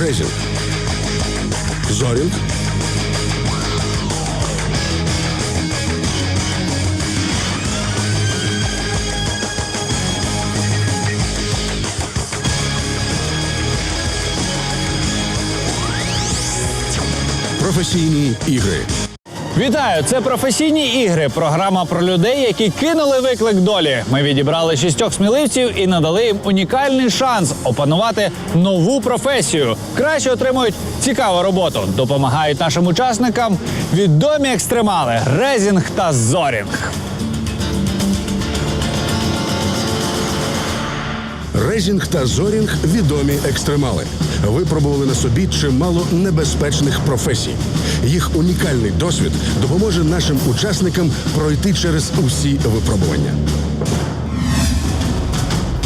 Резінг. Зорінг. Професійні ігри. Вітаю! Це професійні ігри. Програма про людей, які кинули виклик долі. Ми відібрали шістьох сміливців і надали їм унікальний шанс опанувати нову професію. Краще отримують цікаву роботу. Допомагають нашим учасникам відомі екстремали Резінг та Зорінг. Резінг та Зорінг відомі екстремали. Випробували на собі чимало небезпечних професій. Їх унікальний досвід допоможе нашим учасникам пройти через усі випробування.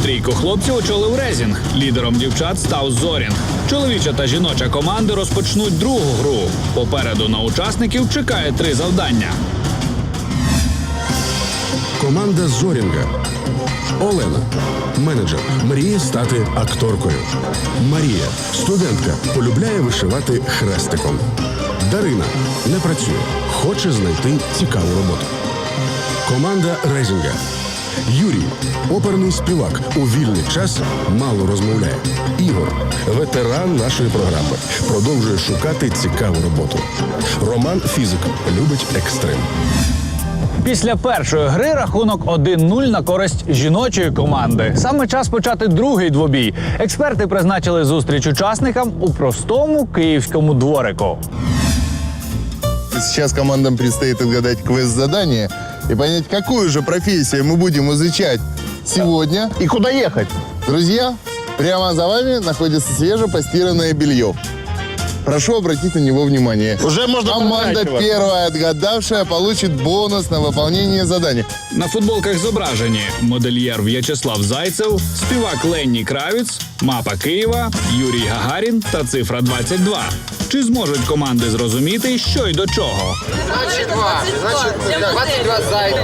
Трійку хлопців очолив Резінг. Лідером дівчат став Зорінг. Чоловіча та жіноча команди розпочнуть другу гру. Попереду на учасників чекає три завдання. Команда Зорінга. Олена, менеджер, мріє стати акторкою. Марія, студентка, полюбляє вишивати хрестиком. Дарина не працює, хоче знайти цікаву роботу. Команда Резінга. Юрій, оперний співак, у вільний час мало розмовляє. Ігор, ветеран нашої програми, продовжує шукати цікаву роботу. Роман фізик, любить екстрим. Після першої гри рахунок 1-0 на користь жіночої команди. Саме час почати другий двобій. Експерти призначили зустріч учасникам у простому київському дворику. Сейчас командам предстоит отгадать квест-задание и понять, какую же профессию мы будем изучать сегодня и куда ехать. Друзья, прямо за вами находится свежепостиранное белье. Прошу обратить на него внимание. Уже можно Команда поворачиваться. первая отгадавшая получит бонус на выполнение задания. На футболках зображені модельєр В'ячеслав Зайцев, співак Ленні Кравіц, мапа Києва, Юрій Гагарін та цифра 22. Чи зможуть команди зрозуміти, що й до чого?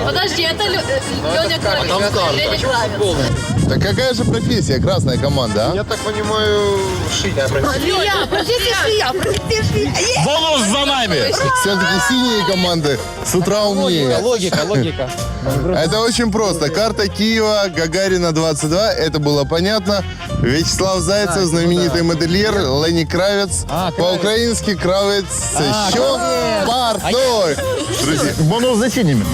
Подожди, это Лё- э, Леня Кравец. Леня Кравец. Так какая же профессия, красная команда, а? так понимаю, шить. Швея, простите, швея, простите, швея. Бонус за нами! Все-таки синие команды с утра умнее. Логика, логика. Это очень просто. Карта Киева, Гагарина 22. Это было понятно. Вячеслав Зайцев, знаменитый модельер, Ленни Кравец. А. По-украински Кравец А, еще портной. Друзья, Бонус за синими.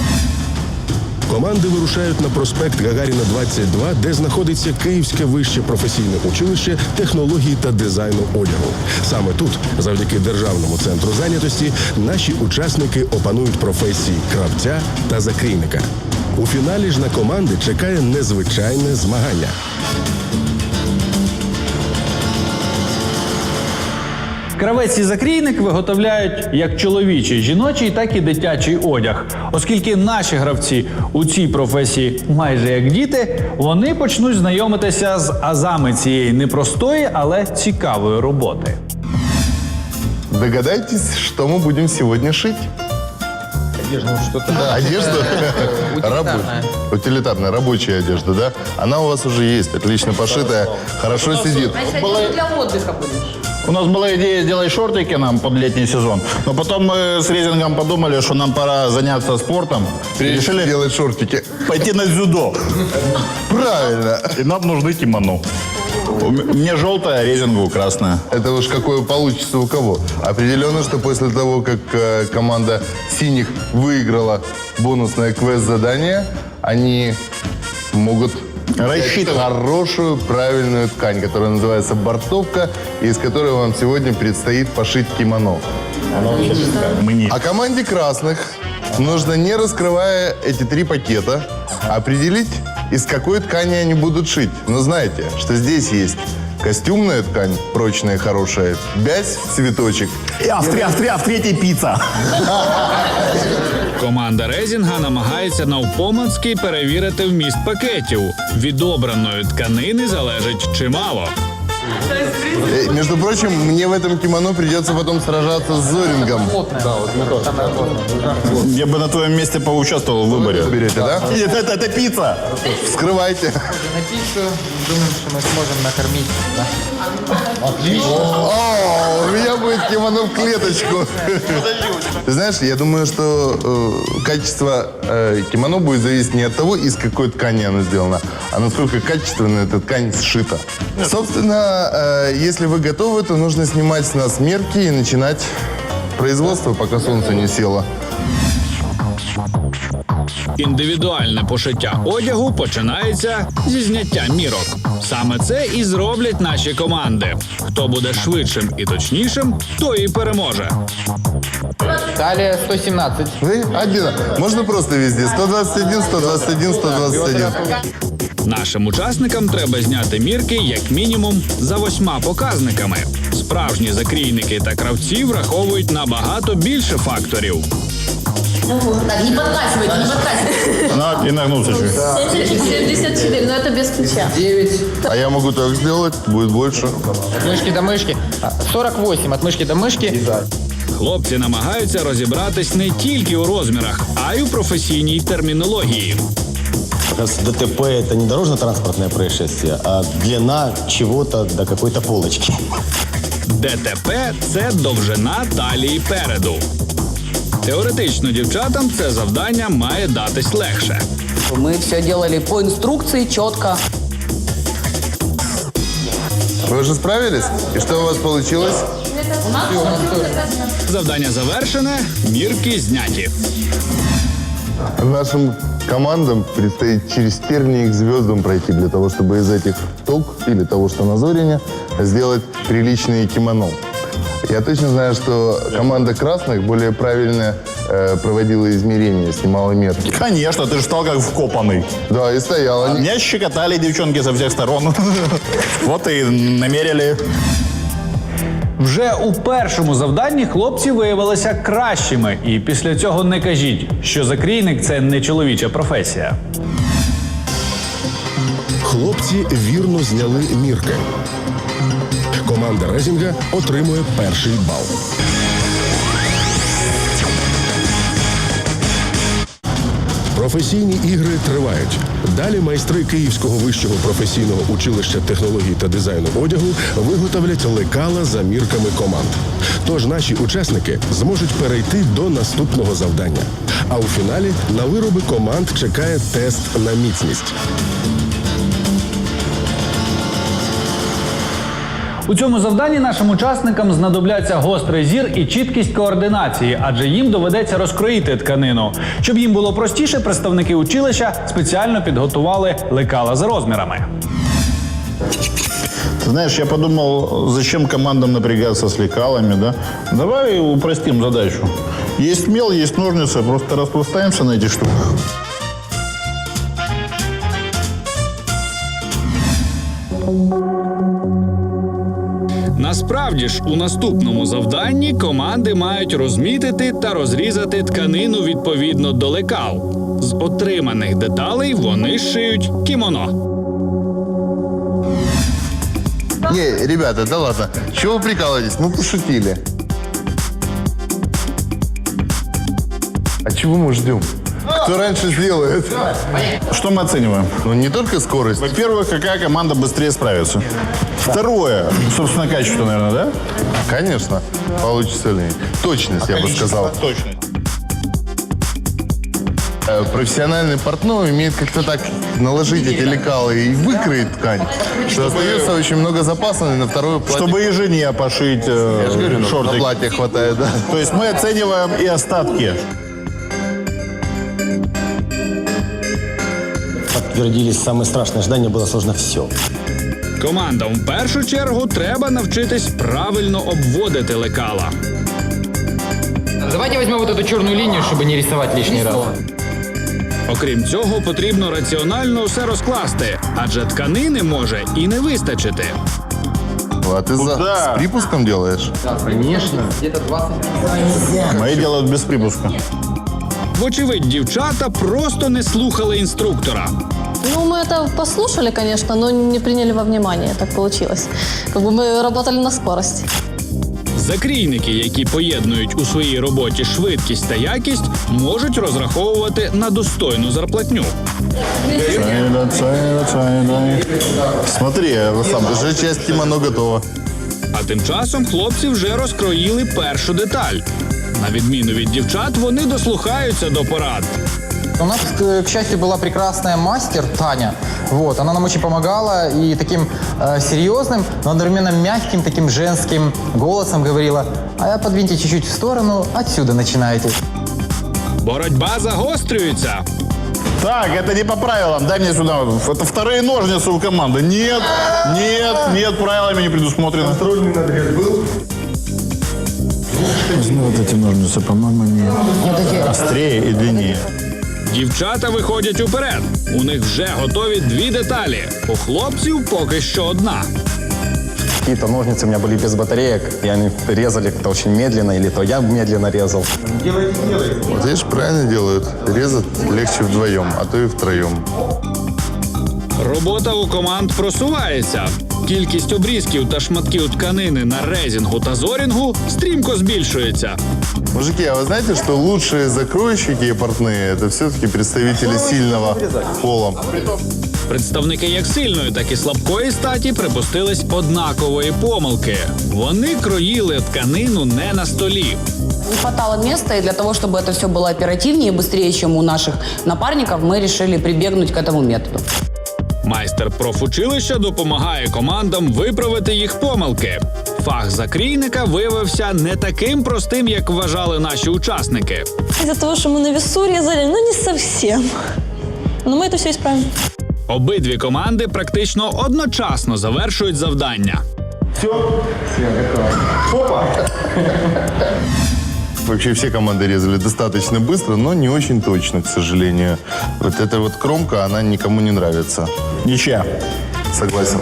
Команди вирушають на проспект Гагаріна 22, де знаходиться Київське вище професійне училище технології та дизайну одягу. Саме тут, завдяки державному центру зайнятості, наші учасники опанують професії кравця та закрійника. У фіналі ж на команди чекає незвичайне змагання. Кравець і закрійник виготовляють як чоловічий, жіночий, так і дитячий одяг. Оскільки наші гравці у цій професії майже як діти, вони почнуть знайомитися з азами цієї непростої, але цікавої роботи. догадайтесь, что мы будем сегодня шить? Одежда, ну что-то да. Одежду? Утилитарная. Утилитарная, рабочая одежда, да? Она у вас уже есть, отлично пошитая, хорошо сидит. Значит, одежду для отдыха будешь. У нас была идея сделать шортики нам под летний сезон, но потом мы с резингом подумали, что нам пора заняться спортом. И решили делать шортики. пойти на дзюдо. Правильно. И нам нужны кимоно. Мне желтое, а резингу красное. Это уж какое получится у кого. Определенно, что после того, как э, команда синих выиграла бонусное квест-задание, они могут Рассчитывать. хорошую, правильную ткань, которая называется бортовка, из которой вам сегодня предстоит пошить кимоно. Мне. А команде красных нужно, не раскрывая эти три пакета, определить, из какой ткани они будут шить. Но знаете, что здесь есть костюмная ткань, прочная и хорошая, бязь, цветочек. И а в, тре- а в тре- а в третьей пицца. Команда Резінга намагається навпомацьки перевірити вміст пакетів. Від обраної тканини залежить чимало. Э, Между прочим, мне в этом кимоно придется потом сражаться с Зорингом. Я бы на твоем месте поучаствовал в выборе. Берете, да? Нет, это, это пицца. Вскрывайте. На пиццу, думаем, что мы сможем накормить. Да? О, у меня будет кимоно в клеточку. Ты знаешь, я думаю, что э, качество э, кимоно будет зависеть не от того, из какой ткани оно сделано, а насколько качественно эта ткань сшита. Собственно, э, если вы готовы, то нужно снимать с нас мерки и начинать производство, пока солнце не село. Індивідуальне пошиття одягу починається зі зняття мірок. Саме це і зроблять наші команди. Хто буде швидшим і точнішим, той і переможе. Талия 117. Вы один. Можно просто везде. 121, 121, 121. Нашим учасникам треба зняти мірки як мінімум за восьма показниками. Справжні закрійники та кравці враховують набагато більше факторів. Так, не подкасывайте, не подкасывайте. Надо и нагнуться чуть. 74, но это без ключа. 9. А я могу так сделать, будет больше. От мышки до мышки. А, 48 от мышки до мышки. Хлопці намагаються розібратись не тільки у розмірах, а й у професійній термінології. Раз ДТП это не дорожно-транспортное происшествие, а длина чего-то до какой-то полочки. ДТП це довжина талії переду. Теоретично дівчатам це завдання має датись легше. Мы все делали по инструкции, четко. Вы уже справились? И что у вас получилось? Завдання завершене, мірки зняті. Нашим командам предстоит через тернии к звездам пройти для того, чтобы из этих ток или того, что на Зорине, сделать приличные кимоно. Я точно знаю, что команда красных более правильно э, проводила измерения, снимала мерки. Конечно, ты же стал как вкопанный. Да, и стояла. Меня щекотали девчонки со всех сторон. Вот и намерили. Вже у першому завданні хлопці виявилися кращими, і після цього не кажіть, що закрійник це не чоловіча професія. Хлопці вірно зняли мірки. Команда Резінга отримує перший бал. Професійні ігри тривають. Далі майстри Київського вищого професійного училища технологій та дизайну одягу виготовлять лекала за мірками команд. Тож наші учасники зможуть перейти до наступного завдання. А у фіналі на вироби команд чекає тест на міцність. У цьому завданні нашим учасникам знадобляться гострий зір і чіткість координації, адже їм доведеться розкроїти тканину. Щоб їм було простіше, представники училища спеціально підготували лекала за розмірами. Ты знаешь, я подумал, зачем командам напрягаться с лекалами, да? Давай упростим задачу. Есть мел, есть ножницы, просто распластаемся на этих штуках. Насправді ж, у наступному завданні команди мають розмітити та розрізати тканину відповідно до лекал. З отриманих деталей вони шиють кімоно. Не, ребята, да ладно. Чего вы прикалываетесь? Мы пошутили. А чего мы ждем? Кто раньше сделает? Что мы оцениваем? Ну, не только скорость. Во-первых, какая команда быстрее справится. Второе, собственно, качество, наверное, да? Конечно, получится ли. Точность, я бы сказал. Точно. Э, Профессиональный портной умеет как-то так наложить эти лекалы и выкроить ткань, что остается очень много запаса на второе платье. Чтобы и жене пошить э, Я же говорю, ну, на шортик. платье хватает, да. То есть мы оцениваем и остатки. Подтвердились самые страшные ожидания, было сложно все. Командам в першу чергу треба навчитись правильно обводити лекала. Давайте возьмем вот эту черную линию, чтобы не рисовать лишний раз. Окрім цього, потрібно раціонально все розкласти, адже тканини може і не вистачити. А ты за, Куда? с припуском делаешь? Конечно. Где-то 20. Мои делают без припуска. Вочевидь, дівчата просто не слухали інструктора. Ну, мы это послушали, конечно, но не приняли во внимание. Так получилось. Как бы мы работали на скорость. Закрійники, які поєднують у своїй роботі швидкість та якість, можуть розраховувати на достойну зарплатню. Цайда, цайда, цайда. Смотри, это сам. Уже часть кимоно готова. А тим часом хлопці вже розкроїли першу деталь. На відміну від дівчат, вони дослухаються до порад. У нас, к счастью, была прекрасная мастер Таня. Вот, она нам очень помогала и таким э, серьезным, но одновременно мягким, таким женским голосом говорила, а подвиньте чуть-чуть в сторону, отсюда начинайте. Боротьба загострюється. Так, это не по правилам. Дай мне сюда. Это вторые ножницы у команды. Нет, нет, нет, правилами не предусмотрено. Контрольный надрез был? Вот эти ножницы, по-моему, не острее и длиннее. Дівчата виходять уперед. У них вже готові дві деталі. У хлопців поки що одна. Какие-то ножницы у меня были без батареек, и они резали как-то очень медленно, или то я медленно резал. Вот видишь, правильно делают. Резать легче вдвоем, а то и втроем. Робота у команд просувається. Кількість обрізків та шматків тканини на резінгу та зорінгу стрімко збільшується. Мужики, а вы знаете, что лучшие закройщики и портные это все-таки представители сильного пола? Представники як сильної, так і слабкої статі припустились однакової помилки. Вони кроїли тканину не на столі. Не хватало места, и для того, чтобы это все было оперативнее и быстрее, чем у наших напарников, мы решили прибегнуть к этому методу. Майстер профучилища допомагає командам виправити їх помилки. Фах закрійника виявився не таким простим, як вважали наші учасники. Из-за того, что мы на весу резали, ну не совсем. Но мы это все исправим. Обидві команди практично одночасно завершують завдання. Вообще все команды резали достаточно быстро, но не очень точно, к сожалению. Вот эта вот кромка, она никому не нравится. Ничья. Согласен.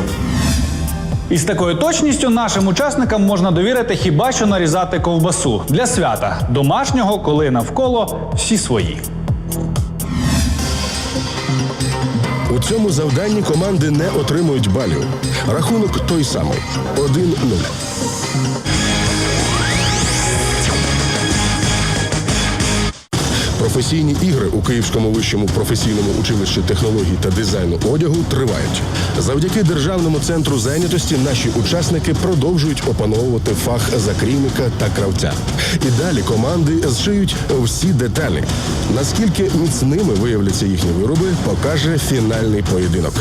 Із такою точністю нашим учасникам можна довірити хіба що нарізати ковбасу для свята домашнього, коли навколо всі свої. У цьому завданні команди не отримують балів. Рахунок той самий 1-0. Професійні ігри у Київському вищому професійному училищі технологій та дизайну одягу тривають. Завдяки державному центру зайнятості наші учасники продовжують опановувати фах закрійника та кравця. І далі команди зшиють всі деталі. Наскільки міцними виявляться їхні вироби, покаже фінальний поєдинок.